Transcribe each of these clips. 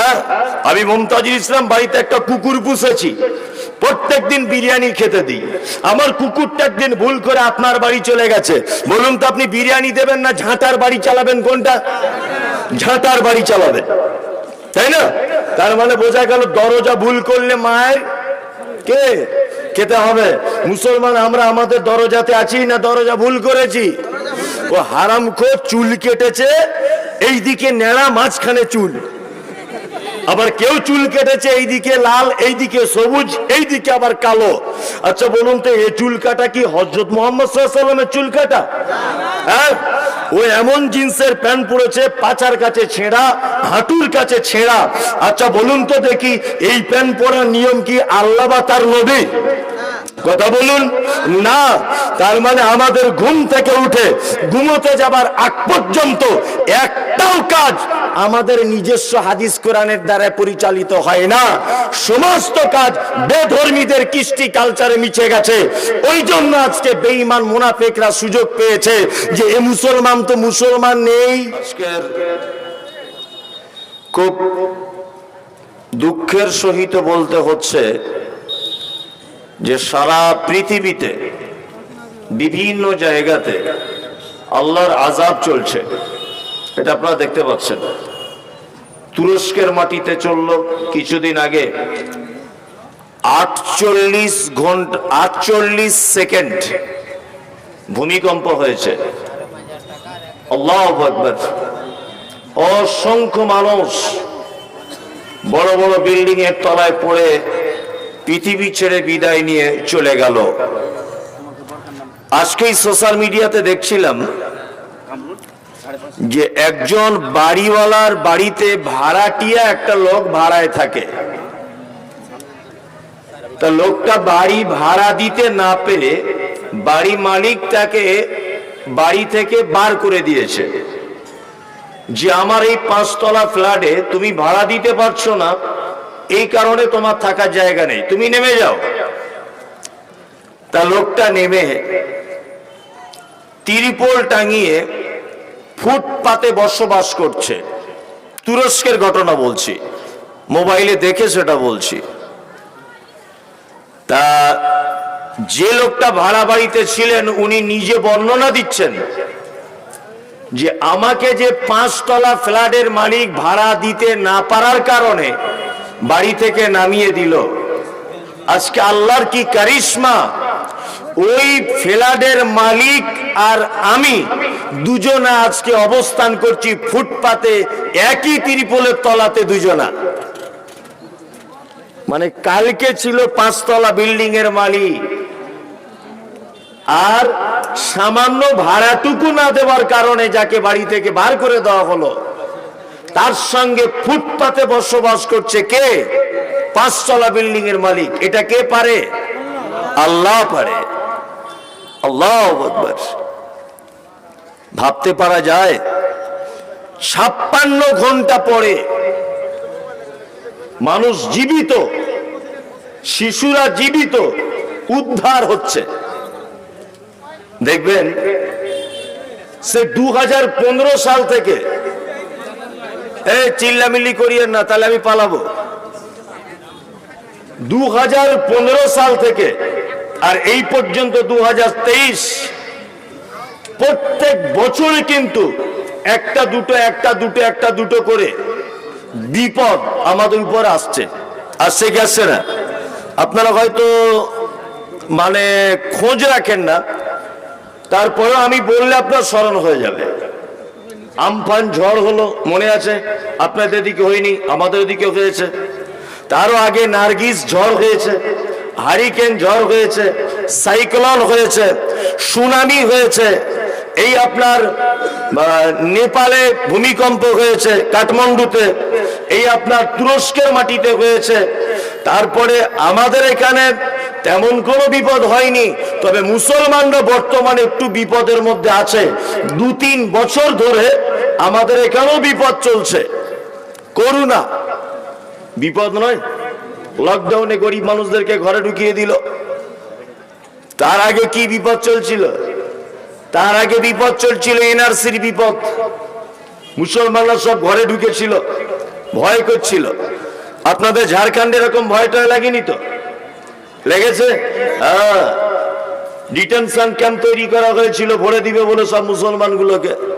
হ্যাঁ? আমি মমতাজুল ইসলাম বাড়িতে একটা কুকুর পুষেছি। প্রত্যেক দিন বিরিয়ানি খেতে দিই। আমার কুকুরটা একদিন ভুল করে আপনার বাড়ি চলে গেছে। বলুন তো, আপনি বিরিয়ানি দেবেন না, ঝাঁটার বাড়ি চালাবেন কোনটা? ঝাঁটার বাড়ি চালাবেন। তাই না? তার মানে বোঝা গেল, দরজা ভুল করলে মায়ের কে? খেতে হবে। মুসলমান, আমরা আমাদের দরজাতে আছি না দরজা ভুল করেছি? ও হারাম চুল কেটেছে, এইদিকে নেড়া মাঝখানে চুল। আবার কেউ চুল কেটেছে, এইদিকে লাল, এইদিকে সবুজ, এইদিকে আবার কালো। আচ্ছা বলুন তো, এই চুল কাটা কি হজরত মোহাম্মদ সাল্লামের চুল কাটা? হ্যাঁ? ও এমন জিন্সের প্যান্ট পরেছে, পাচার কাছে ছেঁড়া, হাঁটুর কাছে ছেঁড়া। আচ্ছা বলুন তো দেখি, এই প্যান্ট পরার নিয়ম কি আল্লাহ বা তার নবী? কথা বলুন? না, তার মানে আমাদের ঘুম থেকে উঠে ঘুমোতে যাবার আগ পর্যন্ত একটাও কাজ আমাদের নিজস্ব হাদিস কোরআনের দ্বারা পরিচালিত হয় না। সমস্ত কাজ বেধর্মীদের কৃষ্টি কালচারে মিশে গেছে। ওই জন্য আজকে বেঈমান মুনাফেকরা সুযোগ পেয়েছে যে, এ মুসলমান তো মুসলমান নেই। খুব দুঃখের সহিত বলতে হচ্ছে যে সারা পৃথিবীতে, বিভিন্ন জায়গাতে আল্লাহর আজাব চলছে। এটা আপনারা দেখতে পাচ্ছেন। তুরস্কের মাটিতে চলল কিছুদিন আগে। আটচল্লিশ ঘণ্টা, আটচল্লিশ সেকেন্ড ভূমিকম্প হয়েছে। আল্লাহ অসংখ্য মানুষ বড় বড় বিল্ডিং এর তলায় পড়ে পৃথিবী ছেড়ে বিদায় নিয়ে চলে গেল। আজকেই সোশ্যাল মিডিয়াতে দেখছিলাম যে একজন বাড়িওয়ালার বাড়িতে ভাড়াটিয়া একটা লোক ভাড়ায় থাকে। তা লোকটা বাড়ি ভাড়া দিতে না পেরে বাড়ি মালিক তাকে বাড়ি থেকে বার করে দিয়েছে। যে আমার এই পাঁচতলা ফ্ল্যাটে তুমি ভাড়া দিতে পারছ না এই কারণে তোমার থাকার জায়গা নেই। তুমি নেমে যাও। তা লোকটা নেমে তিরিপোল টাঙিয়ে ফুটপাতে বসবাস করছে। তুরস্কের ঘটনা বলছি। মোবাইলে দেখে সেটা বলছি। তা যে লোকটা ভাড়া বাড়িতে ছিলেন, উনি নিজে বর্ণনা দিচ্ছেন যে আমাকে যে পাঁচতলা ফ্ল্যাটের মালিক ভাড়া দিতে না পারার কারণে বাড়ি থেকে নামিয়ে দিল। আজকে আল্লাহর কি কারিশমা? ওই ফেলাডের মালিক আর আমি দুজনা আজকে অবস্থান করছি ফুটপাতে, একই ত্রিপলের তলাতে দুজনা। মানে কালকে ছিল পাঁচতলা বিল্ডিং এর মালিক। আর সামান্য ভাড়াটুকু না দেওয়ার কারণে যাকে বাড়ি থেকে বার করে দেওয়া হলো তার সঙ্গে ফুটপাতে বসবাস করছে কে? পাঁচতলা বিল্ডিং এর মালিক। এটা কে পারে? আল্লাহ পারে। আল্লাহ ভাবতে পারা যায়, ছাপ্পান্ন ঘণ্টা পরে মানুষ জীবিত, শিশুরা জীবিত, উদ্ধার হচ্ছে। দেখবেন, সে দু হাজার পনেরো সাল থেকে চিল্লামিল্লি করিয়েন না, তাহলে আমি পালাবো। দু সাল থেকে, আর এই পর্যন্ত দু প্রত্যেক বছরে কিন্তু একটা দুটো একটা দুটো একটা দুটো করে বিপদ আমাদের উপর আসছে। আসছে কি আসছে না? আপনারা হয়তো মানে খোঁজ রাখেন না, তারপরেও আমি বললে আপনার স্মরণ হয়ে যাবে। আমফান ঝড় হলো, মনে আছে? আপনাদের দিকে হয়নি, আমাদের দিকে হয়েছে। তারও আগে নার্গিস ঝড় হয়েছে, হারিকেন ঝড় হয়েছে, সাইক্লোন হয়েছে, সুনামি হয়েছে। এই আপনার নেপালে ভূমিকম্প হয়েছে, কাঠমান্ডুতে। এই আপনার তুরস্কের মাটিতে হয়েছে। তারপরে আমাদের এখানে তেমন কোনো বিপদ হয়নি, তবে মুসলমানরা বর্তমানে একটু বিপদের মধ্যে আছে। দু তিন বছর ধরে আমাদের এখানেও বিপদ চলছে। করুণা বিপদ নয়। লকডাউনে গরিব মানুষদেরকে ঘরে ঢুকিয়ে দিল। তার আগে কি বিপদ চলছিল? তার আগে বিপদ চলছিল এনআরসির বিপদ। মুসলমানরা সব ঘরে ঢুকেছিল। ভয় করছিল। আপনাদের ঝাড়খণ্ডে এরকম ভয়টা লাগেনি তো? লেগেছে? হ্যাঁ। ডিটেনশন ক্যাম্প তৈরি করা হয়েছিল, ভরে দিবে বলে সব মুসলমানগুলোকে।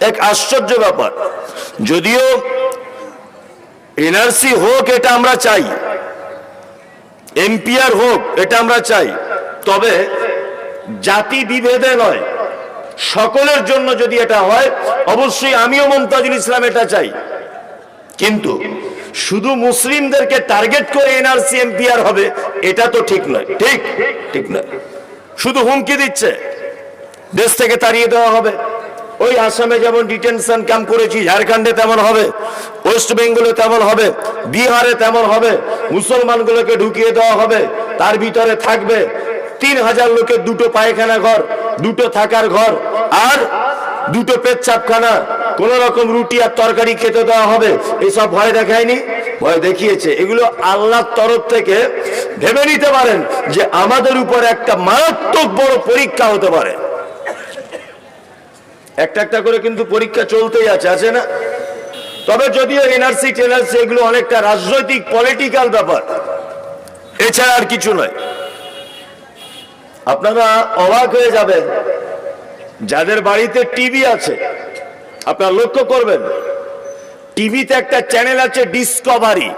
এক আশ্চর্য ব্যাপার। যদিও এনআরসি হোক এটা আমরা চাই, এমপিআর হোক এটা আমরা চাই, তবে জাতি বিভেদে নয়, সকলের জন্য যদি এটা হয়, অবশ্যই আমিও মমতাজুল ইসলাম এটা চাই। কিন্তু শুধু মুসলিমদেরকে টার্গেট করে এনআরসি, এমপিআর হবে, এটা তো ঠিক নয়। ঠিক ঠিক নয়। শুধু হুমকি দিচ্ছে, দেশ থেকে তাড়িয়ে দেওয়া হবে। ওই আসামে যেমন ডিটেনশন ক্যাম্প করেছি, ঝাড়খণ্ডে তেমন হবে ওয়েস্ট বেঙ্গলে তেমন হবে, বিহারে তেমন হবে, মুসলমানগুলোকে ঢুকিয়ে দেওয়া হবে, তার ভিতরে থাকবে তিন হাজার লোকের দুটো পায়খানা ঘর, দুটো থাকার ঘর আর দুটো পেচ্ছাপখানা। কোন রকম রুটি আর তরকারি খেতে দেওয়া হবে, এসব ভয় দেখায়নি? ভয় দেখিয়েছে। এগুলো আল্লাহর তরফ থেকে ভেবে নিতে পারেন যে আমাদের উপর একটা মারাত্মক বড় পরীক্ষা হতে পারে। একটা একটা করে কিন্তু পরীক্ষা চলতেই আছে আছে না? তবে যদিও এনআরসি টেনআরসি এগুলো অনেকটা রাজনৈতিক পলিটিক্যাল ব্যাপার। এছাড়া আর কিছু নয়। আপনারা অবাক হয়ে যাবেন, যাদের বাড়িতে টিভি আছে, আপনারা লক্ষ্য করবেন টিভিতে একটা চ্যানেল আছে ডিসকভারি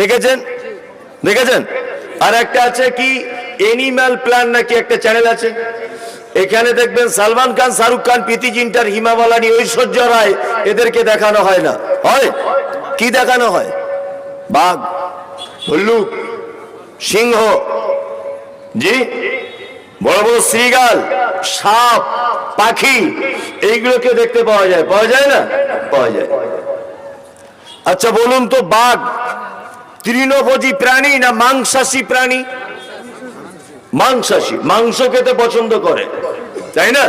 দেখেছেন? দেখেছেন? আর একটা আছে কি এনিম্যাল প্ল্যান নাকি একটা চ্যানেল আছে? এখানে দেখবেন সালমান খান, শাহরুখ খান, প্রীতি জিন্টার হিমাবালানি ঐশ্বর্য রায়, এদেরকে দেখানো হয় না। হয়? কি দেখানো হয়? বাঘ ভল্লুক সিংহ, জি? বড় বড় শ্রীগাল সাপ, পাখি, এইগুলোকে দেখতে পাওয়া যায়। পাওয়া যায় না? পাওয়া যায়। আচ্ছা বলুন তো, বাঘ, তৃণভোজী প্রাণী না মাংসাশী প্রাণী? মাংসাশী, মাংস খেতে পছন্দ করে। তাই না?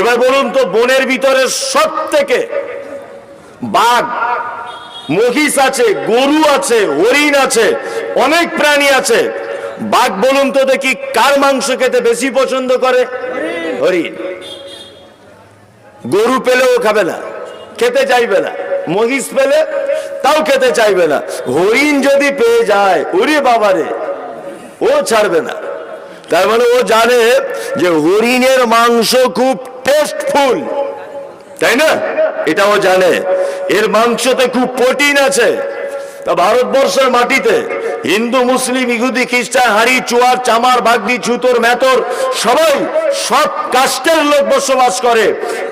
এবার বলুন তো, বনের ভিতরে সব থেকে বাঘ, মহিষ আছে, গরু আছে, হরিণ আছে, অনেক প্রাণী আছে। বাঘ বলুন তো দেখি, কার মাংস খেতে বেশি পছন্দ করে? হরিণ। গরু পেলেও খাবে না, খেতে চাইবে না, মহিষ পেলে তাও খেতে চাইবে না। হরিণ যদি পেয়ে যায়, ওরে বাবারে, ও ছাড়বে না। তার মানে ও জানে যে হরিণের মাংস খুব টেস্টফুল তাই না? এটা ও জানে। এর মাংসতে খুব প্রোটিন আছে। তা ভারতবর্ষের মাটিতে হিন্দু, মুসলিম, ইহুদি, খ্রিস্টান হাড়ি চুয়ার, চামার, বাগদি, ছুতোর মেতর সবাই সব কাস্টের লোক বসবাস করে।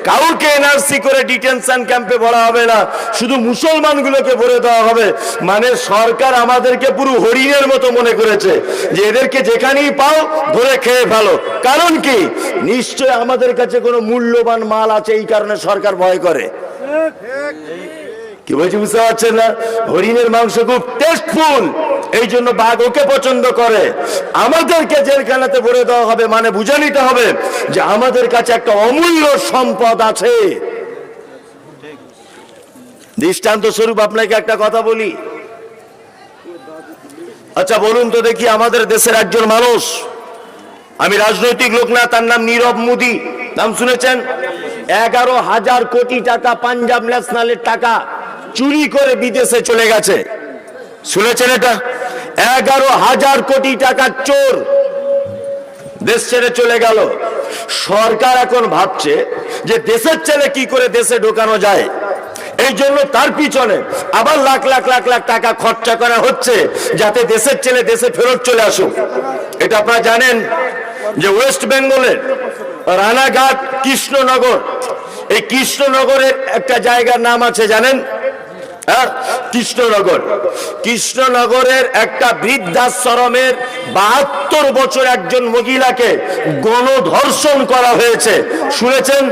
কাউকে এনআরসি করে ডিটেনশন ক্যাম্পে ভরা হবে না। শুধু মুসলমানগুলোকে ভরে দেওয়া হবে। মানে সরকার আমাদেরকে পুরো হরিণের মতো মনে করেছে যে এদেরকে যেখানেই পাও ধরে খেয়ে ফেলো। কারণ কি? নিশ্চয় আমাদের কাছে কোনো মূল্যবান মাল আছে, এই কারণে সরকার ভয় করে। কি বলছি, বুঝতে পারছেন না? হরিণের মাংস খুব টেস্টফুল এই জন্য বাঘ ওকে পছন্দ করে। আমাদেরকে জেলখানাতে ভরে দেওয়া হবে মানে বুঝে নিতে হবে যে আমাদের কাছে একটা অমূল্য সম্পদ আছে। দৃষ্টান্ত স্বরূপ আপনাকে একটা কথা বলি। আচ্ছা বলুন তো দেখি আমাদের দেশের একজন মানুষ। আমি রাজনৈতিক লোক না, তার নাম নীরব মোদী। নাম শুনেছেন? এগারো হাজার কোটি টাকা পাঞ্জাব ন্যাশনালের টাকা। চুরি করে বিদেশে চলে গেছে। শুনেছেন এটা? এগারো হাজার কোটি টাকার চোর দেশ ছেড়ে চলে গেল। সরকার এখন ভাবছে যে দেশের ছেলে কি করে দেশে ঢোকানো যায়? এই জন্য তার পিছনে আবার লাখ লাখ লাখ লাখ টাকা খরচা করা হচ্ছে যাতে দেশের ছেলে দেশে ফেরত চলে আসুক। এটা আপনারা জানেন যে ওয়েস্ট বেঙ্গলের রানাঘাট কৃষ্ণনগর। এই কৃষ্ণনগরের একটা জায়গার নাম আছে জানেন? হ্যাঁ? কৃষ্ণনগর। কৃষ্ণনগরের একটা বৃদ্ধাশ্রমের বাহাত্তর বছর একজন মহিলাকে গণধর্ষণ করা হয়েছে। শুনেছেন?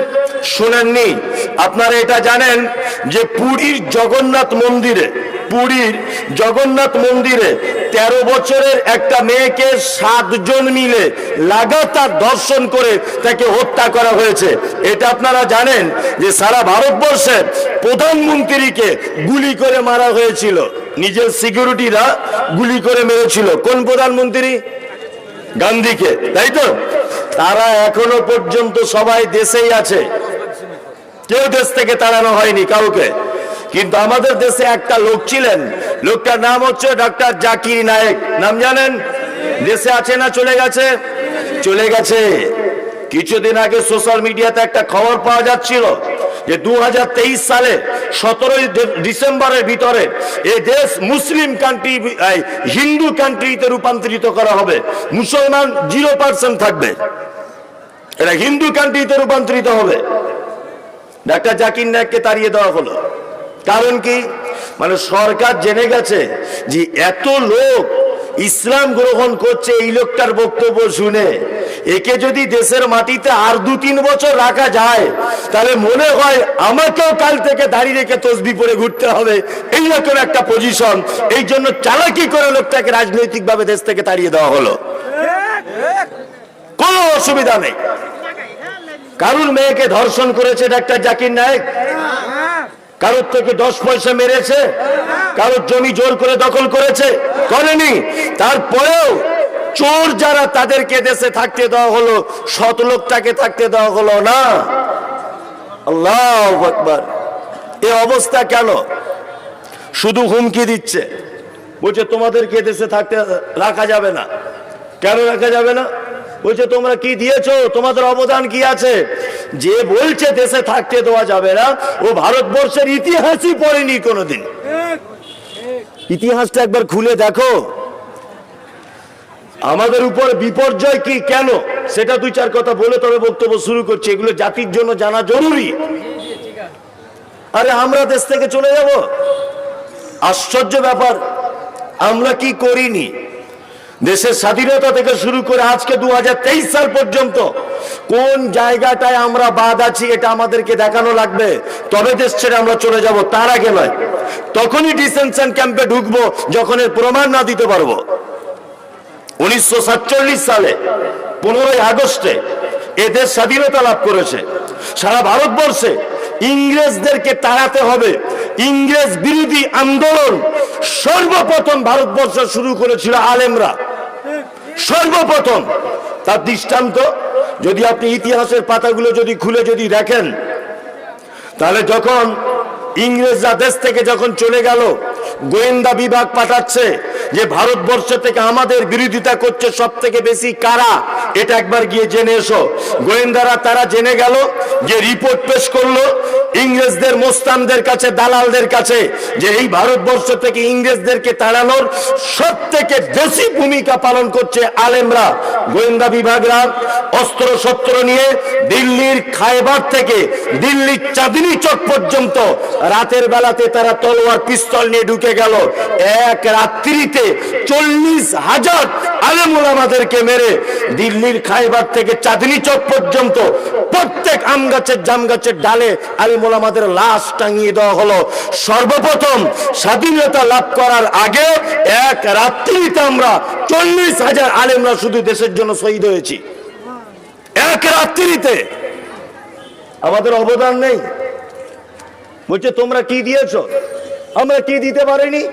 শুনেননি? আপনারা এটা জানেন যে পুরীর জগন্নাথ মন্দিরে পুরীর জগন্নাথ মন্দিরে তেরো বছরের একটা মেয়েকে সাতজন মিলে লাগাতার ধর্ষণ করে তাকে হত্যা করা হয়েছে। এটা আপনারা জানেন যে সারা ভারতবর্ষের প্রধানমন্ত্রীকে গুলি করে মারা হয়েছিল। নিজের সিকিউরিটিরা গুলি করে মেরেছিল। কোন প্রধানমন্ত্রী? গান্ধীকে, তাই তো? তারা এখনও পর্যন্ত সবাই দেশেই আছে। কেউ দেশ থেকে তাড়ানো হয়নি কাউকে। কিন্তু আমাদের দেশে একটা লোক ছিলেন। লোকটার নাম হচ্ছে ডক্টর জাকির নায়েক। নাম জানেন? দেশে আছে না চলে গেছে? চলে গেছে। কিছুদিন আগে সোশ্যাল মিডিয়াতে একটা খবর পাওয়া যাচ্ছিল যে দু সালে সতেরোই ডিসেম্বরের ভিতরে এই দেশ মুসলিম কান্ট্রি হিন্দু কান্ট্রিতে রূপান্তরিত করা হবে। মুসলমান জিরো পার্সেন্ট থাকবে। এটা হিন্দু কান্ট্রিতে রূপান্তরিত হবে। ডাক্তার জাকির নায়ককে তাড়িয়ে দেওয়া হলো। কারণ কি? মানে সরকার জেনে গেছে যে এত লোক ইসলাম গ্রহণ করছে এই লোকটার বক্তব্য শুনে। একে যদি দেশের মাটিতে আর দু তিন বছর রাখা যায়, তাহলে মনে হয় আমাকেও কাল থেকে দাঁড়িয়ে রেখে তসবি পরে ঘুরতে হবে। এই রকম একটা পজিশন এই জন্য চালাকি করে লোকটাকে রাজনৈতিকভাবে দেশ থেকে তাড়িয়ে দেওয়া হলো। কোনো অসুবিধা নেই। কারুর মেয়েকে ধর্ষণ করেছে ডাক্তার জাকির নায়ক? কারোর থেকে দশ পয়সা মেরেছে, কারোর জমি জোর করে দখল করেছে, করেনি। তারপরেও চোর যারা তাদেরকে দেশে থাকতে দেওয়া হলো শত লোকটাকে থাকতে দেওয়া হলো না। আল্লাহ এ অবস্থা কেন? শুধু হুমকি দিচ্ছে। বলছে, তোমাদেরকে দেশে থাকতে রাখা যাবে না। কেন রাখা যাবে না? বলছে, তোমরা কি দিয়েছ? তোমাদের অবদান কি আছে? যে বলছে, দেশে থাকতে দেওয়া যাবে না। ও ভারতবর্ষের ইতিহাসই পড়েনি কোনোদিন। ইতিহাসটা একবার খুলে দেখো। আমাদের উপর বিপর্যয় কি, কেন? সেটা দুই চার কথা বলে তবে বক্তব্য শুরু করছি। এগুলো জাতির জন্য জানা জরুরি। আরে, আমরা দেশ থেকে চলে যাব? আশ্চর্য ব্যাপার। আমরা কি করিনি? দেশের স্বাধীনতা থেকে শুরু করে আজকে দু হাজার তেইশ সাল পর্যন্ত কোন জায়গাটায় আমরা বাদ আছি এটা আমাদেরকে দেখানো লাগবে। তবে দেশ ছেড়ে আমরা চলে যাব, তার আগে নয়। তখনই ডিসেনশন ক্যাম্পে ঢুকবো, যখন এর প্রমাণ না দিতে পারব। উনিশশো সাতচল্লিশ সালে, পনেরোই আগস্টে এদের স্বাধীনতা লাভ করেছে। সারা ভারতবর্ষে ইংরেজদেরকে তাড়াতে হবে। ইংরেজ বিরোধী আন্দোলন সর্বপ্রথম ভারতবর্ষ শুরু করেছিল আলেমরা। সর্বপ্রথম। তার দৃষ্টান্ত, যদি আপনি ইতিহাসের পাতাগুলো যদি খুলে যদি দেখেন, তাহলে যখন ইংরেজরা দেশ থেকে যখন চলে গেল গোয়েন্দা বিভাগ পাঠাচ্ছে যে ভারতবর্ষ থেকে আমাদের বিরোধিতা করছে সব থেকে বেশি কারা? এটা একবার গিয়ে জেনে এসো। গোয়েন্দারা তারা জেনে গেল যে রিপোর্ট পেশ করল ইংরেজদের মোস্তানদের কাছে, দালালদের কাছে, যে এই ভারতবর্ষ থেকে ইংরেজদেরকে তাড়ানোর সব থেকে বেশি ভূমিকা পালন করছে আলেমরা। গোয়েন্দা বিভাগরা অস্ত্র শস্ত্র নিয়ে দিল্লির খায়বার থেকে দিল্লির চাঁদনি চক পর্যন্ত রাতের বেলাতে তারা তলোয়ার, পিস্তল নিয়ে ঢুকে গেল? এক রাত্রিতে চল্লিশ হাজার আলেমুল আমাদেরকে মেরে দিল্লির খাইবার থেকে চাঁদনি চক পর্যন্ত প্রত্যেক আম গাছের জাম গাছের ডালে আলিমুল আমাদের লাশ টাঙিয়ে দেওয়া হলো। সর্বপ্রথম স্বাধীনতা লাভ করার আগে এক রাত্রিতে আমরা চল্লিশ হাজার আলেমরা শুধু দেশের জন্য শহীদ হয়েছি। এক রাত্রিতে। আমাদের অবদান নেই। বলছে, তোমরা কি দিয়েছ? আমরা কি দিতে পারিনি?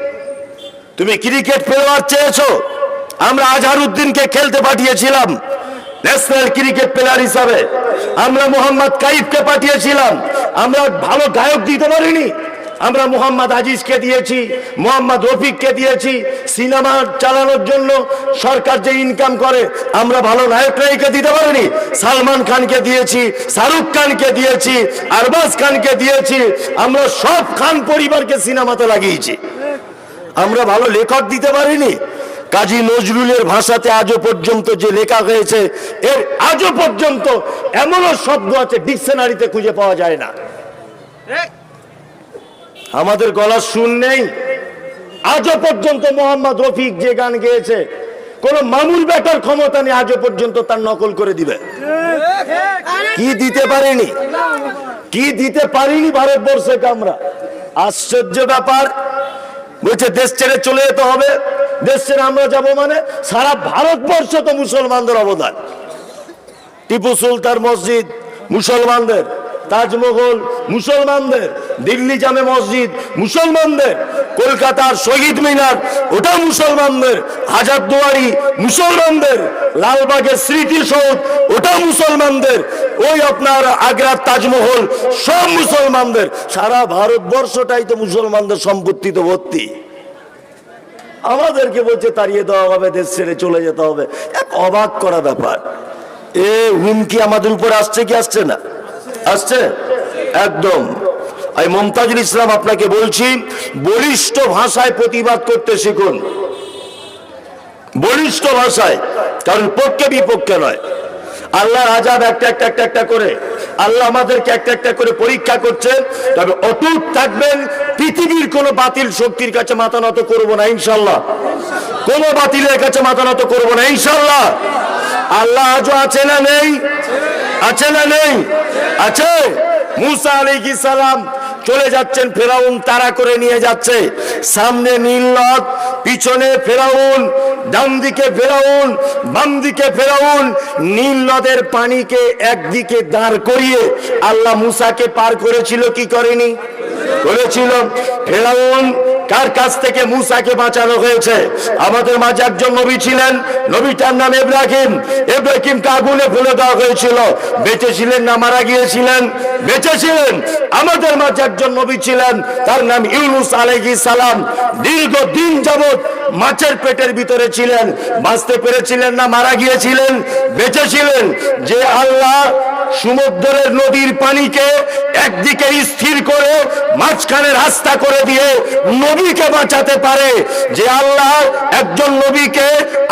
তুমি ক্রিকেট প্লেয়ার চেয়েছো। আমরা আজহার উদ্দিনকে খেলতে পাঠিয়েছিলাম। ন্যাশনাল ক্রিকেট প্লেয়ার হিসাবে। আমরা মোহাম্মদ কাইফকে পাঠিয়েছিলাম। আমরা ভালো গায়ক দিতে পারিনি। আমরা মোহাম্মদ আজিজকে দিয়েছি, মোহাম্মদ রফিককে দিয়েছি, সিনেমা চালানোর জন্য সরকার যে ইনকাম করে, আমরা ভালো নায়ক নায়িকা দিতে পারিনি। সালমান খানকে দিয়েছি, শাহরুখ খানকে দিয়েছি, আরবাজ খানকে দিয়েছি, আমরা সব খান পরিবারকে সিনেমাতে লাগিয়েছি। আমরা ভালো লেখক দিতে পারিনি। কাজী নজরুলের ভাষাতে আজও পর্যন্ত যে লেখা হয়েছে, এর আজও পর্যন্ত এমনও শব্দ আছে, ডিকশনারিতে খুঁজে পাওয়া যায় না। আমাদের গলার সুর নেই। আজও পর্যন্ত মোহাম্মদ রফিক যে গান গেয়েছে, কোন মামুল বেটার ক্ষমতা নেই, আজও পর্যন্ত তার নকল করে দিবে। কি দিতে পারেনি? কি দিতে পারিনি ভারতবর্ষকে আমরা? আশ্চর্য ব্যাপার। বলছে, দেশ ছেড়ে চলে যেতে হবে। দেশ ছেড়ে আমরা যাব মানে সারা ভারতবর্ষ তো মুসলমানদের অবদান। টিপু সুলতান মসজিদ মুসলমানদের। তাজমহল মুসলমানদের, দিল্লি জামে মসজিদ মুসলমানদের, কলকাতার শহীদ মিনার, ওটা মুসলমানদের হাজারদুয়ারি মুসলমানদের, লালবাগের স্মৃতিসৌধ ওটা মুসলমানদের, ওই আপনার আগ্রার তাজমহল সব মুসলমানদের, সারা ভারতবর্ষটাই তো মুসলমানদের সম্পত্তিতে ভর্তি। আমাদেরকে বলছে, তাড়িয়ে দেওয়া হবে, দেশ ছেড়ে চলে যেতে হবে। এক অবাক করা ব্যাপার। এ হুমকি আমাদের উপর আসছে কি আসছে না? আসছে? একদম। আমি মমতাজুল ইসলাম আপনাকে বলছি, বলিষ্ঠ ভাষায় প্রতিবাদ করতে শিখুন। বলিষ্ঠ ভাষায়, কারণ পক্ষে বিপক্ষে নয়। আল্লাহ আজাব একটা একটা একটা একটা করে। আল্লাহ আমাদেরকে একটা একটা করে পরীক্ষা করছে। তবে অটুট থাকবেন, পৃথিবীর কোন বাতিল শক্তির কাছে মাথা নত করব না ইনশাল্লাহ কোন বাতিলের কাছে মাথা নত করব না ইনশাল্লাহ আল্লাহ আজও আছে না নেই? আছে না নেই? আছে। মুসা আলাইহি সালাম চলে যাচ্ছেন ফেরাউন তারা করে নিয়ে যাচ্ছে। সামনে নীলনদ পিছনে ফেরাউন ডান দিকে ফেরাউন বাম দিকে ফেরাউন। নীল নদের পানিকে একদিকে দাঁড় করিয়ে আল্লাহ মুসাকে পার করেছিল, কি করেনি? করেছিল। ফেরাউন কার কাছ থেকে মুসাকে বাঁচানো হয়েছে? আমাদের মাঝে একজন নবী ছিলেন, নবীটার নাম ইব্রাহিম। ইব্রাহিমকে আগুনে ফেলে দেওয়া হয়েছিল। বেঁচে ছিলেন না মারা গিয়েছিলেন? বেঁচে ছিলেন আমাদের মাঝে একজন নবী ছিলেন, তার নাম ইউনুস আলাইহিস সালাম। দীর্ঘ দিন যাবত মাছের পেটের ভিতরে ছিলেন। বাঁচতে পেরেছিলেন না, মারা গিয়েছিলেন বেঁচে ছিলেন যে আল্লাহ সমুদ্রের নদীর পানিকে একদিকে স্থির করে, মাঝখানে রাস্তা করে দিয়ে নবীকে বাঁচাতে পারে, যে আল্লাহ একজন নবীকে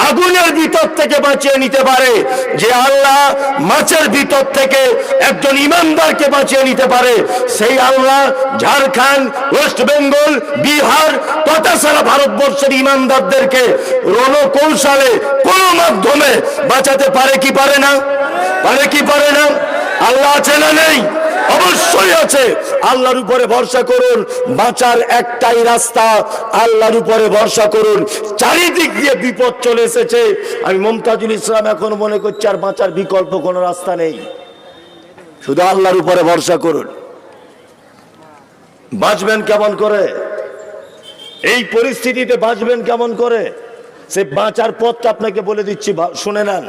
আগুনের ভিতর থেকে বাঁচিয়ে নিতে পারে, যে আল্লাহ মাছের ভিতর থেকে একজন ইমানদারকে বাঁচিয়ে নিতে পারে, সেই আল্লাহ ঝাড়খণ্ড, ওয়েস্ট বেঙ্গল, বিহার তথা সারা ভারতবর্ষের ইমানদারদেরকে রণকৌশলে কোন মাধ্যমে বাঁচাতে পারে কি পারে না? পারে কি পারে না? আল্লাহ আছে না নেই? অবশ্যই আছে। আল্লাহর উপরে ভরসা করুন, বাঁচার একটাই রাস্তা। আল্লাহর উপরে ভরসা করুন। চারিদিক দিয়ে বিপদ চলে এসেছে। আমি মমতাজুল ইসলাম এখন মনে করছি আর বাঁচার বিকল্প কোনো রাস্তা নেই। শুধু আল্লাহর উপরে ভরসা করুন। বাঁচবেন কেমন করে? এই পরিস্থিতিতে বাঁচবেন কেমন করে? সে বাঁচার পথটা আপনাকে বলে দিচ্ছি শুনে নেন।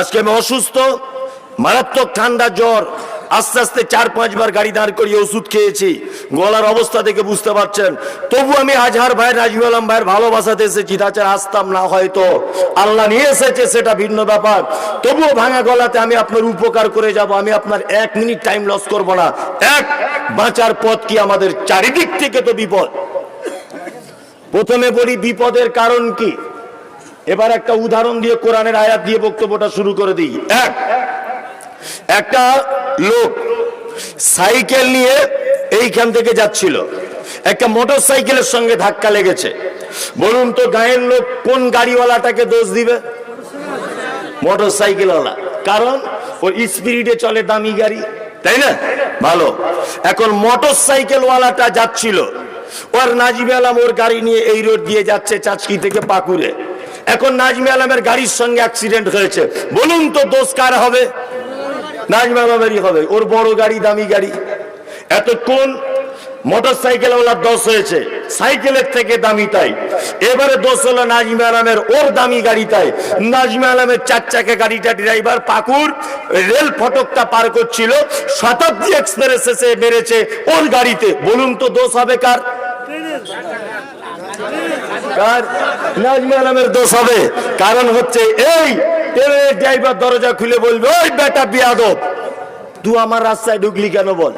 আজকে আমি অসুস্থ, মারাত্মক ঠান্ডা জ্বর, আস্তে আস্তে চার পাঁচবার গাড়ি দাঁড় করিয়ে ওষুধ খেয়েছি। গলার অবস্থা দেখে বুঝতে পারছেন। তবু আমি আজহার ভাই রাজু আলম ভাইয়ের ভালোবাসাতে এসেছি তাছাড়া আসতাম না হয়তো। আল্লাহ নিয়ে এসেছে, সেটা ভিন্ন ব্যাপার। তবুও ভাঙা গলাতে আমি আপনার উপকার করে যাব, আমি আপনার এক মিনিট টাইম লস করব না। এক, বাঁচার পথ কি আমাদের চারিদিক থেকে তো বিপদ। প্রথমে বলি, বিপদের কারণ কি? এবার একটা উদাহরণ দিয়ে কোরআনের আয়াত দিয়ে বক্তব্যটা শুরু করে দিই। এক, একটা লোক সাইকেল নিয়ে এইখান থেকে যাচ্ছিল। একটা মোটর সাইকেলের সঙ্গে ধাক্কা লেগেছে। বলুন তো, গায়ের লোক কোন গাড়িওয়ালাটাকে দোষ দিবে? মোটর সাইকেলওয়ালা কারণ ও স্পিরিটে চলে দামি গাড়ি। তাই না? ভালো। এখন মোটর সাইকেলওয়ালাটা যাচ্ছিল। ওর নাজিমে আলম ওর গাড়ি নিয়ে এই রোড দিয়ে যাচ্ছে চাচকি থেকে পাকুড়ে। এখন নাজমি আলমের গাড়ির সঙ্গে অ্যাক্সিডেন্ট হয়েছে। বলুন তো দোষ কার হবে? নাজমি আলমেরই হবে। ওর বড় গাড়ি, দামি গাড়ি। এত এতক্ষণ মোটর সাইকেল ওলার দোষ হয়েছে। সাইকেলের থেকে দামি তাই। এবারে দোষ হলো নাজমে আলমের ওর দামি গাড়ি তাই। নাজমে আলমের চার চাকা গাড়িটা ড্রাইভার পাকুর রেল ফটকটা পার করছিল। শতাব্দী এক্সপ্রেস এসে মেরেছে ওর গাড়িতে। বলুন তো দোষ হবে কার? কার আলমের দোষ হবে। কারণ হচ্ছে এই ড্রাইভার দরজা খুলে বলবে, ওই বেটা বিয়াদব তুই আমার রাস্তায় ঢুকলি কেন বল?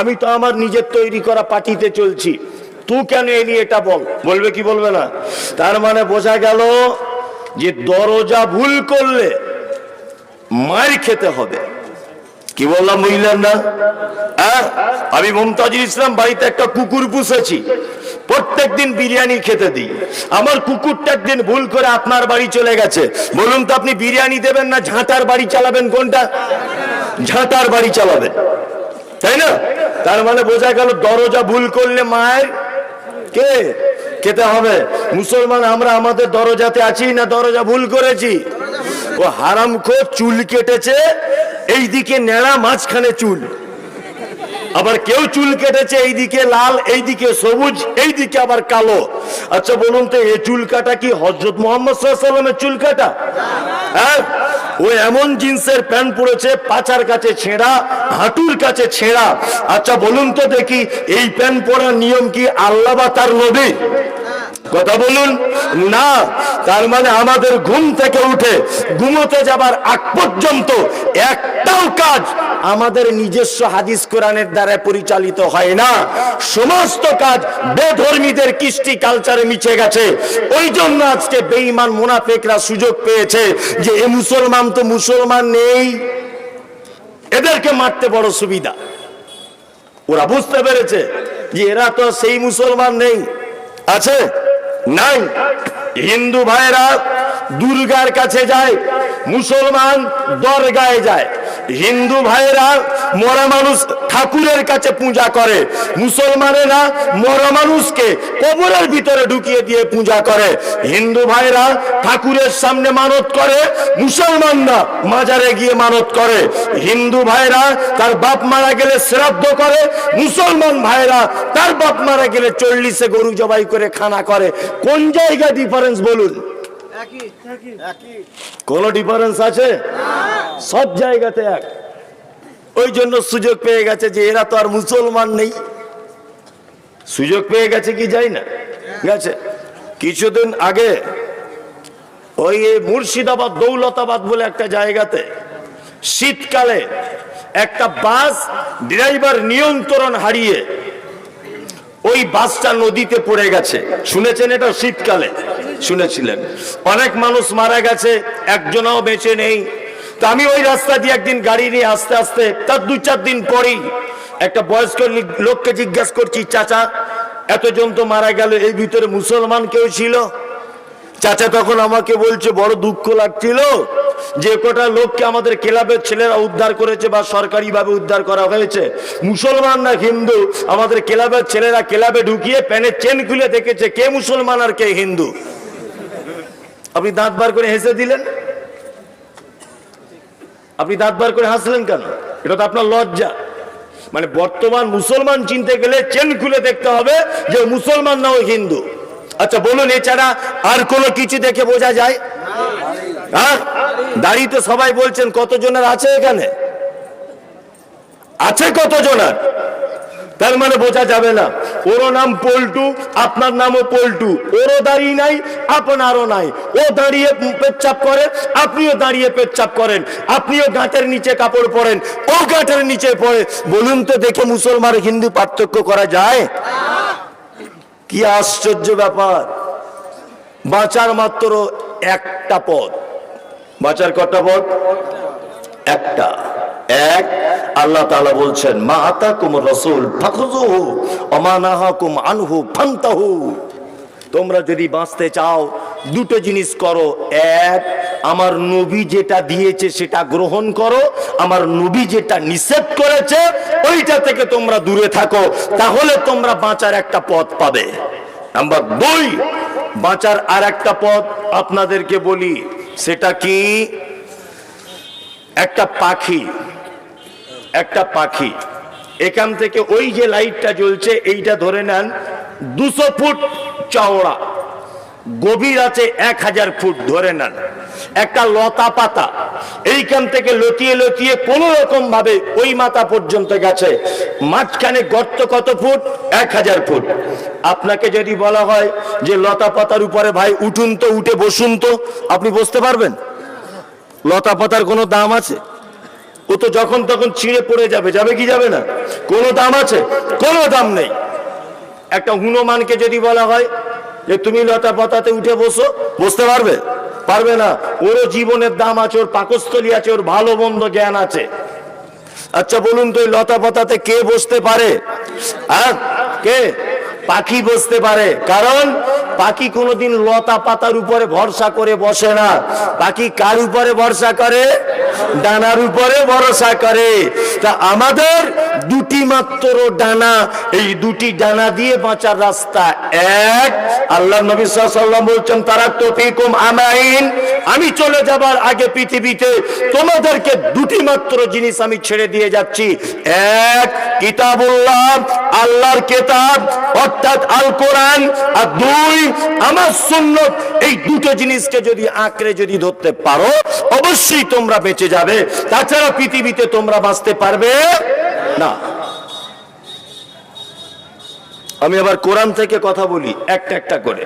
আমি তো আমার নিজের তৈরি করা পার্টিতে চলছি। তুই কেন এলি এটা বল? বলবে কি বলবে না? তার মানে বোঝা গেল যে দরজা ভুল করলে মার খেতে হবে। কি বললাম বুঝলেন না? আমি মমতাজুল ইসলাম বাড়িতে একটা কুকুর পুষেছি। প্রত্যেক দিন বিরিয়ানি খেতে দিই। আমার কুকুরটা একদিন ভুল করে আপনার বাড়ি চলে গেছে। বলুন তো আপনি বিরিয়ানি দেবেন না, ঝাঁটার বাড়ি চালাবেন কোনটা? ঝাঁটার বাড়ি চালাবেন। তাই না? তার মানে বোঝা গেল দরজা ভুল করলে মায়ের কে? খেতে হবে। মুসলমান, আমরা আমাদের দরজাতে আছি না দরজা ভুল করেছি? ও হারাম চুল কেটেছে, এইদিকে নেড়া মাঝখানে চুল। আবার কেউ চুল কেটেছে এইদিকে লাল, এইদিকে সবুজ, এইদিকে আবার কালো। আচ্ছা বলুন তো, এই চুল কাটা কি হজরত মোহাম্মদ চুল কাটা? হ্যাঁ? ও এমন জিন্সের প্যান্ট পরেছে, পাচার কাছে ছেঁড়া, হাঁটুর কাছে ছেঁড়া। আচ্ছা বলুন তো দেখি, এই প্যান্ট পরার নিয়ম কি আল্লাহ বা তার নবী? কথা বলুন? না, তার মানে আমাদের ঘুম থেকে উঠে ঘুমোতে যাবার আগ পর্যন্ত একটাও কাজ আমাদের নিজস্ব হাদিস কোরআনের দ্বারা পরিচালিত হয় না। সমস্ত কাজ বেধর্মীদের কৃষ্টি কালচারে মিশে গেছে। ওই জন্য আজকে বেঈমান মুনাফেকরা সুযোগ পেয়েছে যে, এ মুসলমান তো মুসলমান নেই। এদেরকে মারতে বড় সুবিধা। ওরা বুঝতে পেরেছে যে, এরা তো সেই মুসলমান নেই। আছে? নাই। হিন্দু ভাইরা দুর্গার কাছে যায় মুসলমান দরগায় যায়। হিন্দু ভাইরা মরা মানুষ ঠাকুরের কাছে পূজা করে। মুসলমানেরা মরা মানুষকে কবরের ভিতরে ঢুকিয়ে দিয়ে পূজা করে। হিন্দু ভাইরা ঠাকুরের সামনে মানত করে, মুসলমানরা মাজারে গিয়ে মানত করে। হিন্দু ভাইরা তার বাপ মারা গেলে শ্রাদ্ধ করে, মুসলমান ভাইরা তার বাপ মারা গেলে চল্লিশে গরু জবাই করে খানা করে। কোন জায়গায় ডিফারেন্স বলুন? কোন ডিফারেন্স আছে? সব জায়গাতে এক। ওই জন্য সুযোগ পেয়ে গেছে যে এরা তো আর মুসলমান নেই। সুযোগ পেয়ে গেছে কি যাই না। গেছে কিছুদিন আগে ওই মুর্শিদাবাদ দৌলতাবাদ বলে একটা জায়গাতে শীতকালে একটা বাস ড্রাইভার নিয়ন্ত্রণ হারিয়ে ওই বাসটা নদীতে পড়ে গেছে। শুনেছেন এটা শীতকালে? শুনেছিলেন। অনেক মানুষ মারা গেছে, একজনও বেঁচে নেই। তা আমি ওই রাস্তা দিয়ে একদিন গাড়ি নিয়ে আস্তে আস্তে, তার দু চার দিন পরেই একটা বয়স্ক লোককে জিজ্ঞাসা করছি, চাচা, এতজন তো মারা গেল এই ভিতরে মুসলমান কেউ ছিল? চাচা তখন আমাকে বলছে, বড় দুঃখ লাগছিল যে কটা লোককে আমাদের ক্লাবের ছেলেরা উদ্ধার করেছে বা সরকারি ভাবে উদ্ধার করা হয়েছে। মুসলমান না হিন্দু? আমাদের ক্লাবের ছেলেরা ক্লাবে ঢুকিয়ে প্যানের চেন খুলে দেখেছে, কে মুসলমান আর কে হিন্দু? আপনি দাঁত বার করে হেসে দিলেন? আপনি দাঁত বার করে হাসলেন কেন? এটা তো আপনার লজ্জা। মানে বর্তমান মুসলমান চিনতে গেলে চেন খুলে দেখতে হবে যে মুসলমান না ওই হিন্দু। আচ্ছা বলুন, এছাড়া আর কোনো কিছু দেখে বোঝা যায়? হ্যাঁ? দাড়ি তো সবাই বলছেন, কতজনের আছে এখানে? আছে কতজনের? তার মানে বোঝা যাবে না। ওরও নাম পল্টু, আপনার নামও পল্টু। ওরও দাঁড়িয়ে নাই, আপনারও নাই। ও দাঁড়িয়ে পেচ্ছাপ করে, আপনিও দাঁড়িয়ে পেচ্ছাপ করেন। আপনিও গাঁটের নিচে কাপড় পরেন, ও গাঁটের নিচে পড়ে। বলুন তো, দেখে মুসলমান হিন্দু পার্থক্য করা যায়? কি আশ্চর্য ব্যাপার। বাঁচার মাত্র একটা পথ। বাঁচার কটা পথ? একটা। এক, আল্লাহ তাআলা বলছেন, মা আতাকুম রাসূল ফাখুযুহু তোমরা যদি বাঁচতে চাও, দুটো জিনিস করো। এক, আমার নবী যেটা দিয়েছে সেটা গ্রহণ করো। আমার নবী যেটা নিষেধ করেছে, ওইটা থেকে তোমরা দূরে থাকো। তাহলে তোমরা বাঁচার একটা পথ পাবে। নাম্বার দুই, বাঁচার আর একটা পথ আপনাদেরকে বলি। সেটা কি? একটা পাখি। একটা পাখি। এখান থেকে ওই যে লাইটটা জ্বলছে, এইটা ধরে নেন দুশো ফুট চওড়া। গভীর আছে এক হাজার ফুট, ধরে নেন। একটা লতা পাতা। এইখান থেকে লতিয়ে লতিয়ে কোন রকম ভাবে ওই মাথা পর্যন্ত গেছে। মাঝখানে গর্ত কত ফুট? এক হাজার ফুট। আপনাকে যদি বলা হয় যে লতা পাতার উপরে, ভাই, উঠুন তো, উঠে বসুন তো, আপনি বসতে পারবেন? লতা পাতার কোনো দাম আছে? ও তো যখন তখন ছিঁড়ে পড়ে যাবে। যাবে কি যাবে না? কোনো দাম আছে? কোনো দাম নেই। একটা হনুমানকে যদি বলা হয় যে, তুমি লতা পাতাতে উঠে বসো। বসতে পারবে? পারবে না। ওরও জীবনের দাম আছে, ওর পাকস্থলী আছে, ওর ভালো মন্দ জ্ঞান আছে। আচ্ছা বলুন তো লতা পাতাতে কে বসতে পারে? হ্যাঁ? কে? পাখি বসতে পারে, কারণ পাখি কোনোদিন লতা পাতার উপরে ভরসা করে বসে না। পাখি কার উপরে ভরসা করে? ডানার উপরে ভরসা করে। তা আমাদের দুটি মাত্র ডানা, এই দুটি ডানা দিয়ে বাঁচার রাস্তা এক। আল্লাহ নবী সাল্লাম বলছেন, তারা তো আমাইন। আমি চলে যাবার আগে পৃথিবীতে তোমাদেরকে দুটি মাত্র জিনিস আমি ছেড়ে দিয়ে যাচ্ছি। এক, কিতাবুল্লাহ, আল্লাহর কেতাব। অর্থাৎ আল কোরআন আর দুই, আমার সুন্নত। এই দুটো জিনিসকে যদি আঁকড়ে যদি ধরতে পারো, অবশ্যই তোমরা বেঁচে যাবে। তাছাড়া পৃথিবীতে তোমরা বাঁচতে পারবে না। আমি আবার কোরআন থেকে কথা বলি, একটা একটা করে।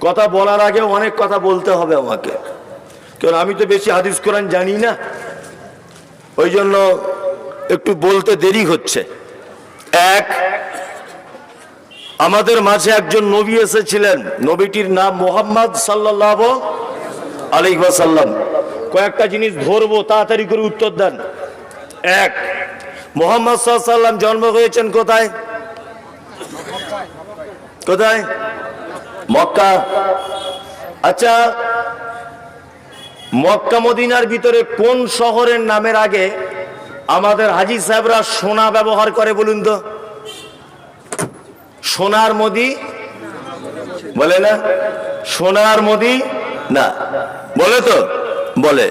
কথা বলার আগে অনেক কথা বলতে হবে আমাকে। কারণ আমি তো বেশি হাদিস কোরআন জানি না। ওই জন্য একটু বলতে দেরি হচ্ছে। এক আমাদের মাঝে একজন নবী এসেছিলেন। নবীটির নাম মোহাম্মদ সাল্লাহ আলাইসাল্লাম কয়েকটা জিনিস ধরবো, তাড়াতাড়ি করে উত্তর দেন। এক, মোহাম্মদ সাল্লাম জন্ম হয়েছেন কোথায়? কোথায়? মক্কা। আচ্ছা মক্কা মদিনার ভিতরে কোন শহরের নামের আগে আমাদের হাজি সাহেবরা সোনা ব্যবহার করে বলুন তো? সোনার মোদি? বলে না? সোনার মোদি? না। বলে তো? বলে।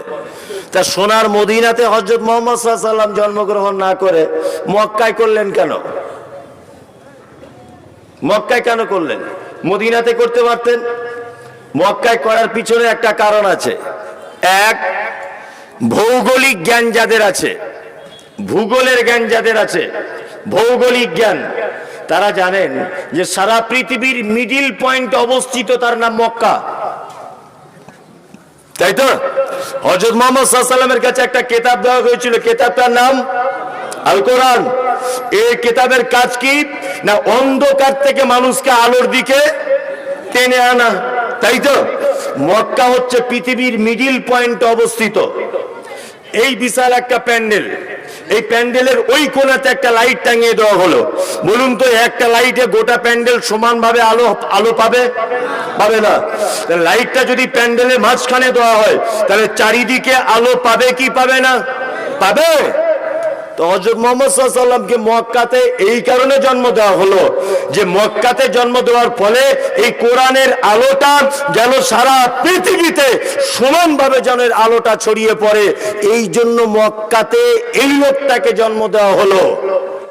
তা সোনার মদিনাতে হজরত মোহাম্মদ সাল্লাম জন্মগ্রহণ না করে মক্কায় করলেন কেন? মক্কায় কেন করলেন? মদিনাতে করতে পারতেন? মক্কায় করার পিছনে একটা কারণ আছে। এক, ভৌগোলিক জ্ঞান যাদের আছে, ভূগোলের জ্ঞান যাদের আছে, ভৌগোলিক জ্ঞান। তারা জানেন যে সারা পৃথিবীর মিডিল পয়েন্ট অবস্থিত তার নাম মক্কা। তাই তো? হজরত মোহাম্মদ সাল্লামের কাছে একটা কেতাব দেওয়া হয়েছিল। কেতাবটার নাম আল কোরআন এই কেতাবের কাজ কি? না, অন্ধকার থেকে মানুষকে আলোর দিকে টেনে আনা। তাই তো? মক্কা হচ্ছে পৃথিবীর মিডিল পয়েন্ট অবস্থিত। এই বিশাল একটা প্যান্ডেল। এই প্যান্ডেলের ওই কোনাতে একটা লাইট টাঙিয়ে দেওয়া হলো। বলুন তো একটা লাইটে গোটা প্যান্ডেল সমানভাবে আলো আলো পাবে? পাবে না। লাইটটা যদি প্যান্ডেলের মাঝখানে দেওয়া হয়, তাহলে চারিদিকে আলো পাবে কি পাবে না? পাবে? তো হজরত মোহাম্মদ সাল্লামকে মক্কাতে এই কারণে জন্ম দেওয়া হলো যে মক্কাতে জন্ম দেওয়ার ফলে এই কোরআনের আলোটা যেন সারা পৃথিবীতে সমানভাবে যেন আলোটা ছড়িয়ে পড়ে। এই জন্য মক্কাতে এই লোকটাকে জন্ম দেওয়া হলো।